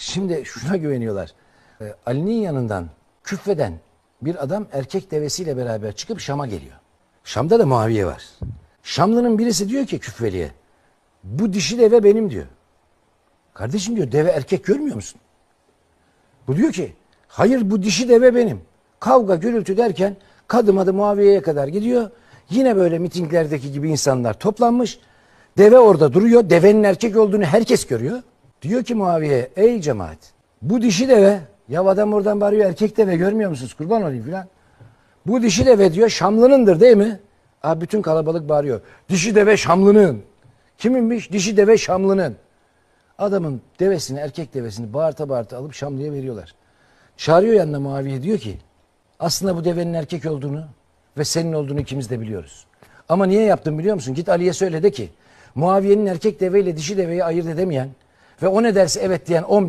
Şimdi şuna güveniyorlar. Ee, Ali'nin yanından küfreden bir adam erkek devesiyle beraber çıkıp Şam'a geliyor. Şam'da da Muaviye var. Şamlı'nın birisi diyor ki küfveliye bu dişi deve benim diyor. Kardeşim diyor deve erkek görmüyor musun? Bu diyor ki hayır bu dişi deve benim. Kavga gürültü derken kadım adı Muaviye'ye kadar gidiyor. Yine böyle mitinglerdeki gibi insanlar toplanmış. Deve orada duruyor. Devenin erkek olduğunu herkes görüyor. Diyor ki Muaviye ey cemaat bu dişi deve ya adam oradan bağırıyor erkek deve görmüyor musunuz kurban olayım filan. Bu dişi deve diyor Şamlı'nındır değil mi? Abi bütün kalabalık bağırıyor. Dişi deve Şamlı'nın. Kiminmiş? Dişi deve Şamlı'nın. Adamın devesini, erkek devesini bağırta bağırta alıp Şamlı'ya veriyorlar. Çağırıyor yanına Muaviye diyor ki aslında bu devenin erkek olduğunu ve senin olduğunu ikimiz de biliyoruz. Ama niye yaptın biliyor musun? Git Ali'ye söyle de ki Muaviye'nin erkek deveyle dişi deveyi ayırt edemeyen ve o ne derse evet diyen 10 bin